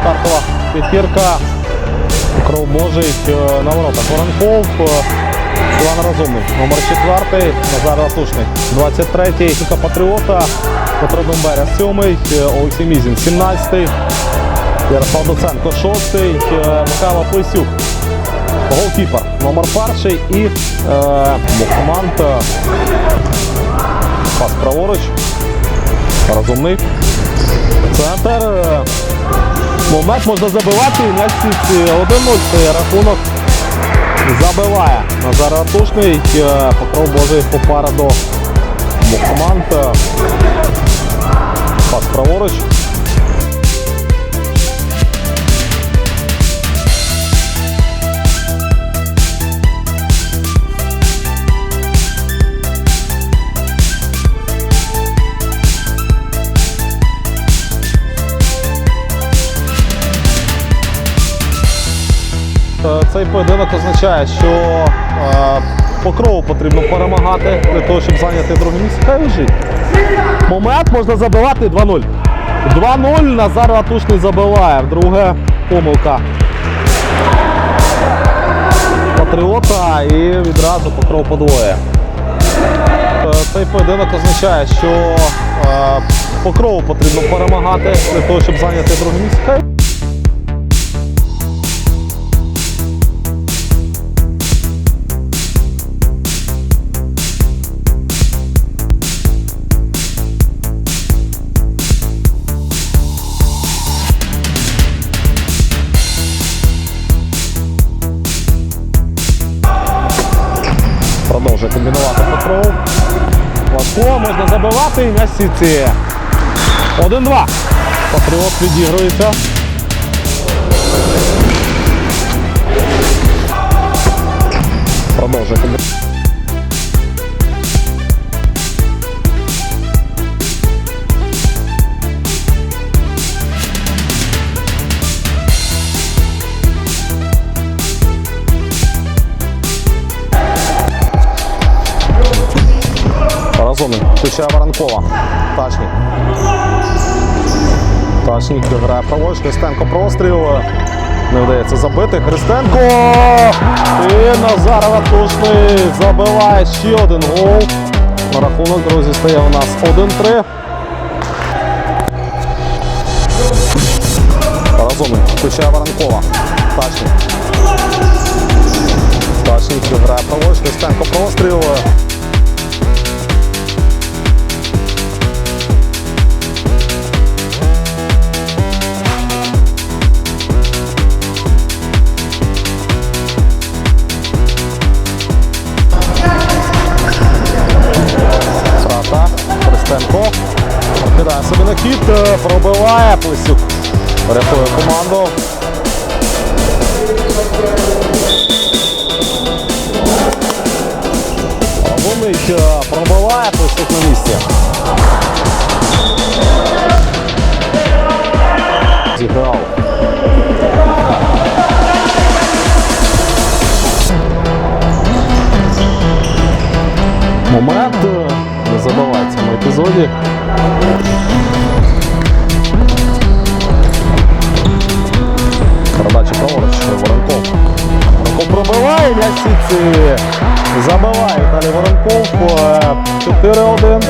Стартова п'ятірка. Кров Божий е, на воротах. Воронков. е, Іван Розумний. Номер 4. Назар Латушний. 23-й. Сука Патріота. Петро Бемберя. 7-й. е, Олексій Мізін. 17-й. Ярослав Доценко. 6-й. е, Михайло Плесюк. Голкіпер. Номер перший. І е, е, Пас праворуч. Розумний. Центр. Момент можна забивати. і сітці 1-0 рахунок забиває. Назар Артушний. е, Покров Божий попереду е, Пас праворуч. Цей поєдинок означає, що е, покрову потрібно перемагати для того, щоб зайняти друге місце. Хай лежить. Момент можна забивати 2-0. 2-0 Назар Ратушний забиває. Друге помилка. Патріота і відразу покров подвоє. Е, Цей поєдинок означає, що е, покрову потрібно перемагати для того, щоб зайняти друге місце. Продовжує комбінувати Петров. Лако можна забивати і на сіці. 1-2. Патріот відігрується. Продовжує комбінувати. Включає Воронкова. Тачник. Тачник грає праворуч. Христенко простріл. Не вдається забити. Христенко! І Назар Ратушний забиває ще один гол. Рахунок, друзі, стає у нас 1-3. Разумний. Включає Воронкова. Тачник. Тачник грає праворуч. Христенко простріл. Христенко. Кидає собі на хід, е, пробиває Плесюк. Рятує команду. Гомич пробиває Плесюк на місці. Зіграв. Момент е, не забувай в цьому епізоді. Передача праворуч, Воронков. Воронков пробиває для сітці. Забиває Віталій Воронков. Е, 4-1.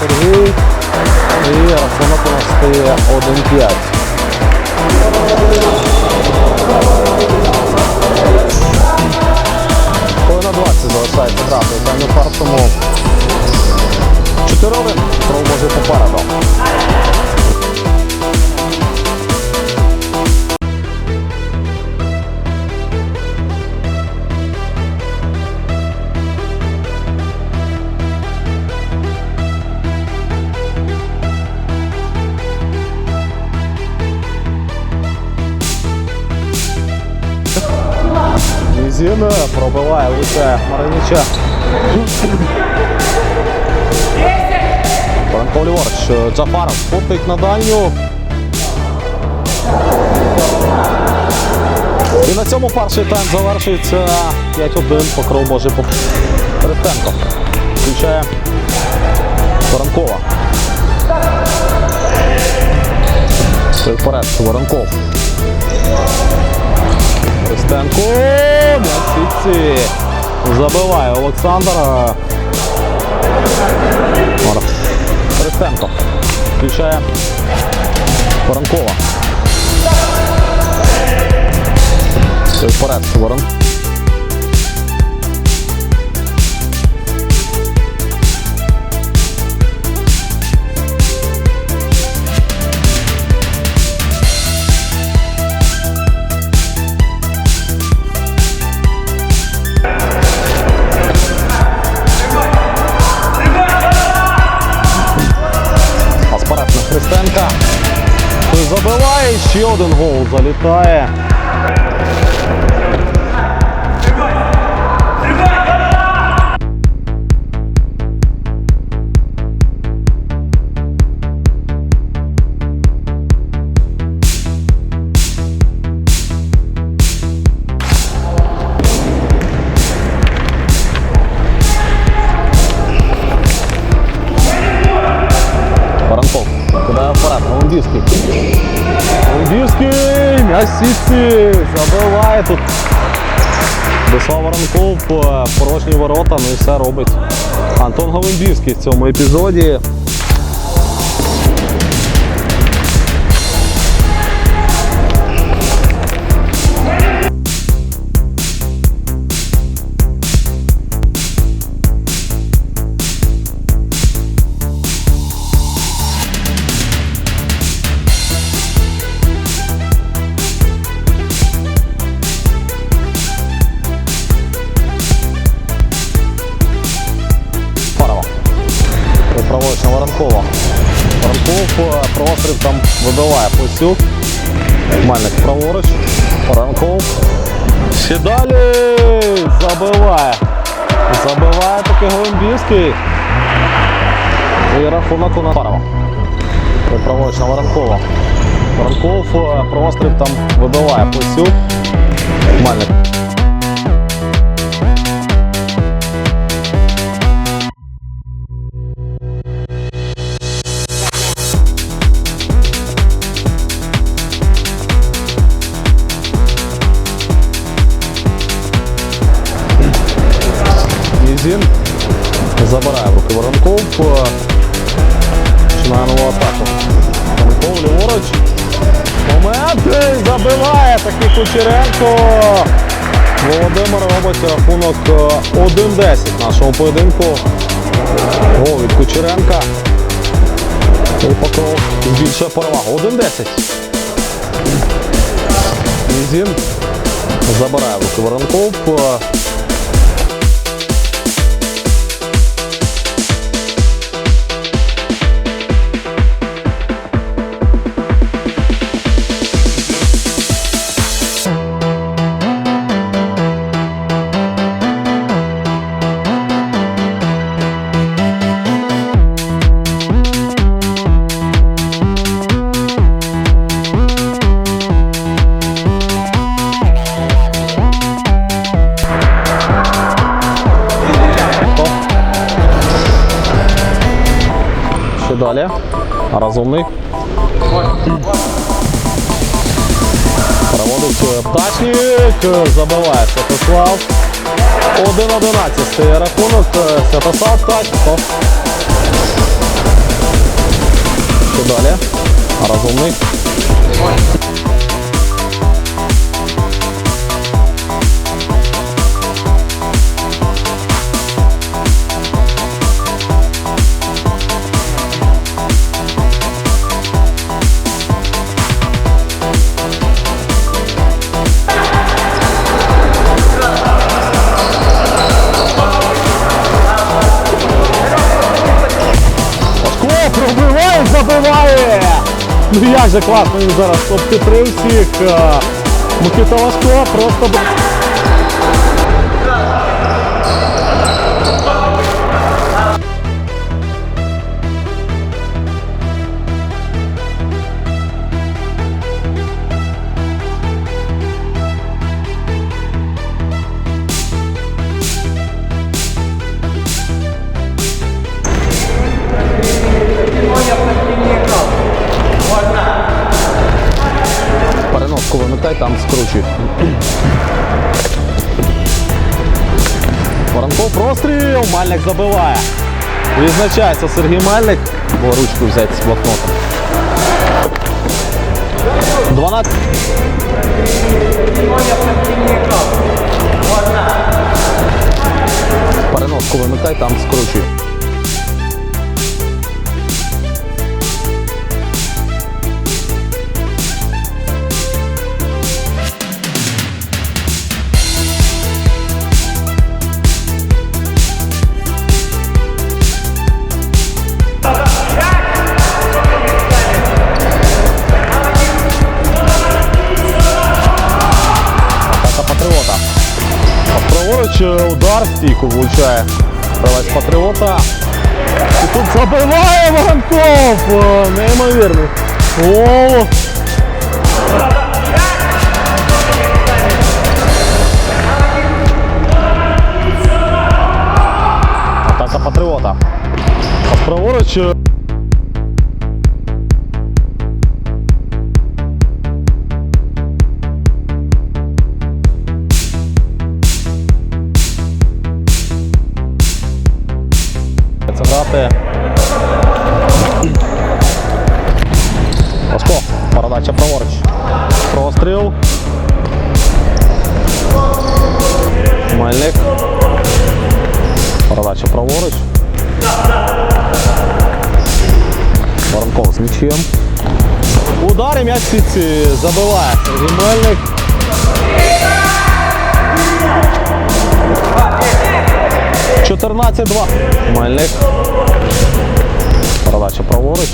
Сергій. І рахунок у нас стає 1-5. Половина 20 залишається грати. В таймі першому 4-1. Пробує попереду. Нізін пробиває лице Маринича. Франко ліворуч. Джафаров фотить на дальню. І на цьому перший тайм завершується 5-1. Покров може по Христенко. Включає Воронкова. Вперед, Воронков. Христенко. сітці Забиває Олександр. Христенко. Включає Воронкова. Вперед, Ворон. Забиває, ще один гол залітає. Вперед. Лондівський. Лондівський. М'ясіці. Забиває тут. Владислав Воронков. е, Порожні ворота. Ну і все робить. Антон Голундівський в цьому епізоді. Вибиває Посюк. Мальник праворуч. Ранков. Ще забиває. Забиває таки Голимбівський. І рахунок у нас Парова. Праворуч Воронкова. Воронков провострів там вибиває Посюк. Мальник. Нізін забирає в руки Воронков. е, Починає нову атаку. Воронков ліворуч. Момент забиває такий Кучеренко. Володимир робить рахунок е, 1-10 нашого поєдинку. Гол від Кучеренка. І Покров збільшує перевагу. 1-10. Нізін забирає руки Воронков. Розумний. Проводить е, пташник, е, забиває Святослав. 1-11 рахунок. е, Святослав Пташников. Далі? Розумний. Як класно він зараз обхитрив всіх. Е, Микита Лашко просто... Мальник забиває. Відзначається Сергій Мальник, бо ручку взяти з блокнотом. 12. Переноску вимикай, там скручуй. Праворуч е, удар в стійку влучає. Гравець Патріота. І тут забиває Воронков. Е, Неймовірний. О! Атака Патріота. Праворуч. Грати. Пашко, передача праворуч. Простріл. Мельник. Передача праворуч. Воронков з м'ячем. Удар і м'яч сітці забиває Сергій Мельник. Чотирнадцять два. Мельник. Передача праворуч.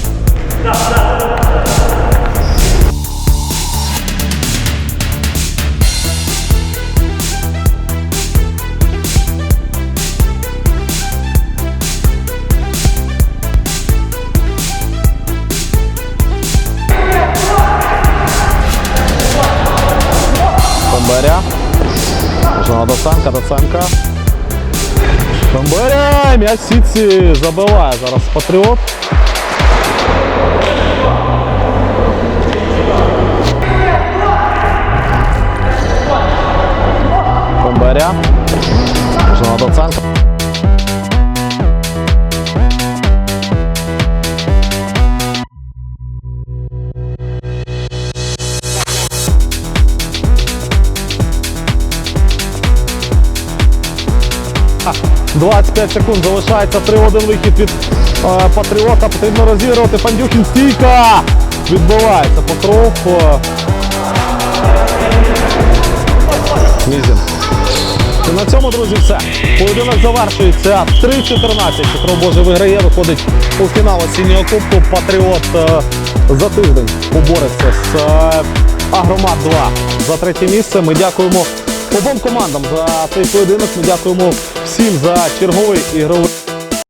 М'яч сітці забиває зараз Патріот. 25 секунд залишається 3-1 вихід від е, Патріота. Потрібно розігрувати. Фандюхін стійка! Відбувається Покров. Мізін. І на цьому, друзі, все. Поєдинок завершується 3-14. Петро Боже виграє, виходить у фінал осіннього кубку. Патріот е, за тиждень побореться з е, Агромат 2 за третє місце. Ми дякуємо обом командам за цей поєдинок. Ми дякуємо всім за черговий ігровий.